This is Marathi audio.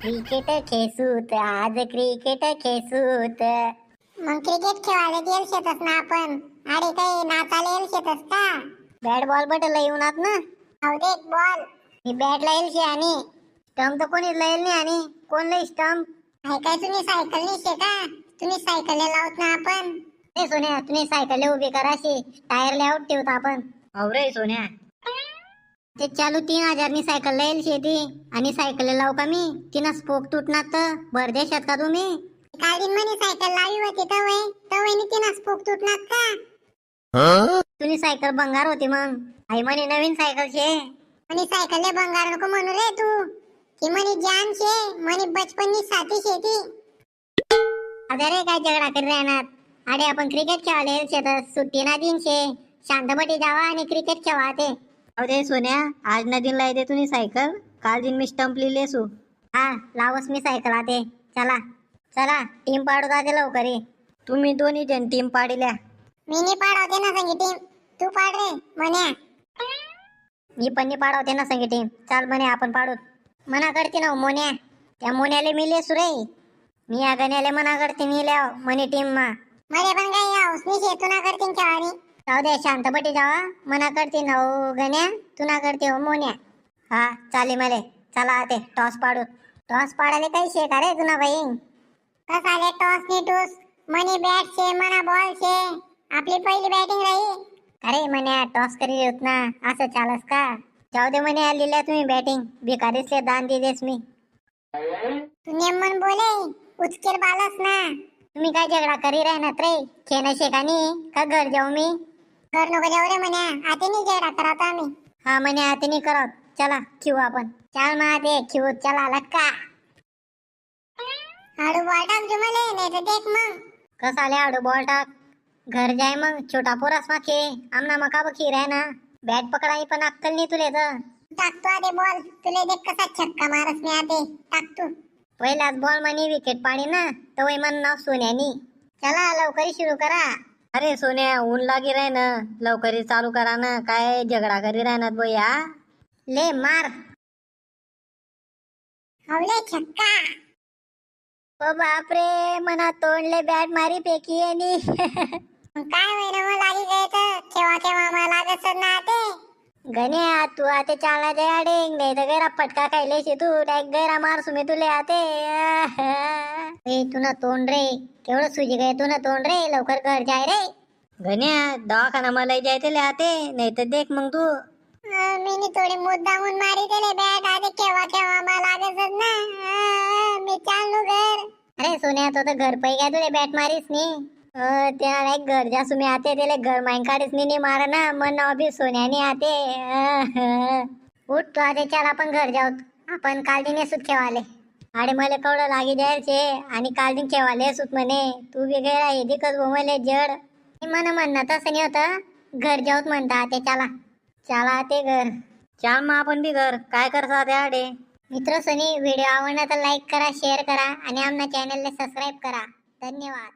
क्रिकेट खेसूत आज क्रिकेट खेसूत. मग क्रिकेट खेळायला गेल शेतस ना आपण? अरे काही नाचायला येईल शेतस का? बॅट बॉल बटल येऊनात ना. अहो दे बॉल ही बॅट लाईल शे आणि. स्टंप तर कोणीच लाईल नाही आणि. कोण लई स्टंप आहे काय तुम्ही सायकल नेशे का? तुम्ही सायकल लावत ना आपण. ए सोन्या तुम्ही सायकल उभी कराशी टायर लेआउट ठेवता आपण. अवरे सोन्या ते चालू तीन हजारनी सायकल लाईल शेती. आणि सायकल लावू का मी? तिनं स्पोक तुटणार तर परदेशात का तुम्ही. दिन म्हणे सायकल लावी होती तवय तवयनी तिनं स्पोक तुटणार का? तुम्ही सायकल बंगार होती मग. आई म्हणे नवीन सायकल शे. म्हणे सायकल ले बंगार नको म्हणू रे तू. ती म्हणे जान शे. म्हणे बचपननी साथी शेती. अरे रे काय झगडा करी राहणार? अरे आपण क्रिकेट खेळायला येईल शेतात. सुट्टी ना दिन शे. शांतपणे जावा आणि क्रिकेट खेळा ते. अरे सोन्या आज ना दिन लायते तुम्ही सायकल. काल दिन मी स्टंप लिहिले सु हा लावस मी सायकल आते चला. चला टीम पाडू दाते लवकर. ये. तुम्ही दोन्ही जण टीम पाडिल्या. मी नी पाडवते ना संगी टीम तू पाड रे म्हण्या. मी पण नी पाडवते ना संगी टीम चाल म्हणे आपण पाडूत मना करते ना हो मोन्या. त्या मोन्याले मी लेसू रे. मी या गण्याले मना करते मी ल्याव म्हणे टीम मा. मध्ये पण काही हाऊस नी शेतू ना खेळानी जाऊ दे शांतपटी जावा. मना करते ना हो गण्या तू ना करते हो मोन्या. हा चाले मले. चला ते टॉस पाडू टॉस पाडायला काही शे का रे तुना बाई कसाले टॉस नी टूस मनी बॅट शे मना बॉल शे? आपली पहिली बॅटिंग राही अरे म्हण्या टॉस करी होत ना. असं चालस का? जाऊ दे म्हणे लिहिल्या तुम्ही बॅटिंग. भिकारीसले दान दिलेस मी. तू नेमन बोले उचकेर बालस ना. तुम्ही काय झगडा करी राहणार रे? खेळणं शेकानी का घर जाऊ मी? घर नको जाऊ रे म्हण्या. आता नी जेडा करत आम्ही. हा म्हणे आता नाही करत. चला खिवू आपण. चाल मग ते खिवू चला लक्का हाडू बॉल टाक जो मले नाही तर देख मग. कसा आले आडू बॉल टाक? घर जाय मग छोटा पोरास मा खे आमना मका बखी राह ना बॅट पकडाई पण अक्कल नाही तुले तर टाकतो आधे बॉल तुले देख कसा छक्का मारस मी आते. टाक तू. पहिलाच बॉल मनी विकेट पाडी ना. तर वय मन नाव सोन्यानी. चला लवकरी सुरू करा. अरे सोन्या ऊन लागी राह ना. लवकरी चालू करा ना. काय झगडा करी राहणार बोया? ले मार. हवले छक्का. ओ बापरे मना तोंडले बॅट मारी पेकी आणि काय होईना मग लागी तर केव्हा केव्हा मला लागत ना गण्या तू आता चालना दे अडेंग नाही तर गैरा फटका खायले तू. डायरेक्ट गैरा मार सुमे तुले आते. ए तुना तोंड रे. केवढं सुजी गए तुना तोंड रे. लवकर घर जाय रे. गण्या दवाखाना मला जायते ले आते. नाही तर देख मग तू. मी नी थोडी मुद्दामून मारी दिले बॅट आते केव्हा केव्हा मला लागत ना. मी चाललो घर. अरे सोन्या तो तर घर पै काय तुले बॅट मारीस नी. त्याला एक घर जा सुमे आते त्याला घर माइन काढीस नी मार ना. मन नाव बी सोन्याने आते. उठ तू आते चल आपण घर जाऊ. आपण काल दिन सुत खेवाले अरे मला कवडं लागी जायचे आणि काल दिन खेवाले सुत म्हणे. तू गेला हे दिकच मले जड. मन म्हणणं तसं नाही होतं. घर जाऊत म्हणता ते चला. चला ते घर. चाल मग आपण बी घर. काय करता ते आडे? मित्र सनी व्हिडिओ आवडला तर लाईक करा शेअर करा आणि आमच्या चॅनलला सबस्क्राईब करा. धन्यवाद.